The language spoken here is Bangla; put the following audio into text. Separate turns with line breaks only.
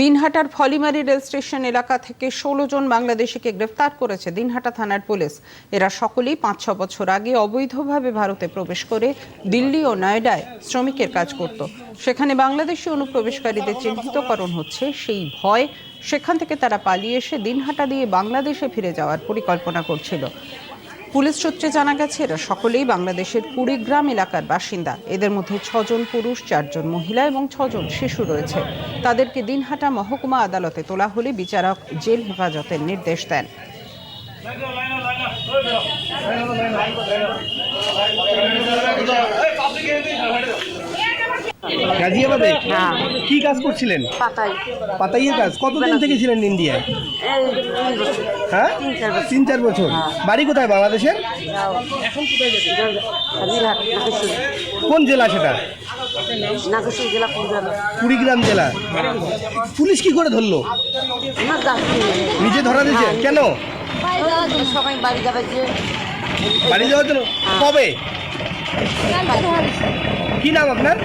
দিনহাটার ফলিমারি রেল স্টেশন এলাকা থেকে ষোলো জন বাংলাদেশিকে গ্রেফতার করেছে দিনহাটা থানার পুলিশ। এরা সকলেই পাঁচ, ছ বছর আগে অবৈধভাবে ভারতে প্রবেশ করে দিল্লি ও নয়ডায় শ্রমিকের কাজ করত। সেখানে বাংলাদেশি অনুপ্রবেশকারীদের চিহ্নিতকরণ হচ্ছে সেই ভয়। সেখান থেকে তারা পালিয়ে এসে দিনহাটা দিয়ে বাংলাদেশে ফিরে যাওয়ার পরিকল্পনা করছিল। পুলিশ সূত্রে জানা গেছে, এরা সকলেই বাংলাদেশের কুড়িগ্রাম এলাকার বাসিন্দা। এদের মধ্যে ছজন পুরুষ, চারজন মহিলা এবং ছজন শিশু রয়েছে। তাদেরকে দিনহাটা মহকুমা আদালতে তোলা হলে বিচারক জেল হেফাজতের নির্দেশ দেন।
গাজিয়াবাদে?
হ্যাঁ।
কি কাজ করছিলেন?
পাতাই।
পাতাইয়ের কাজ। কতদিন থেকে ছিলেন ইন্ডিয়ায়? হ্যাঁ?
তিন চার বছর।
বছর। বাড়ি কোথায় বাংলাদেশের? কোন জেলা সেটা?
কুড়িগ্রাম।
জেলা। পুলিশ কি করে ধরলো? নিজে ধরা দিয়েছে? কেন?
সবাই বাড়ি যাবে
বাড়ি যাওয়ার জন্য? কবে? কি নাম আপনার?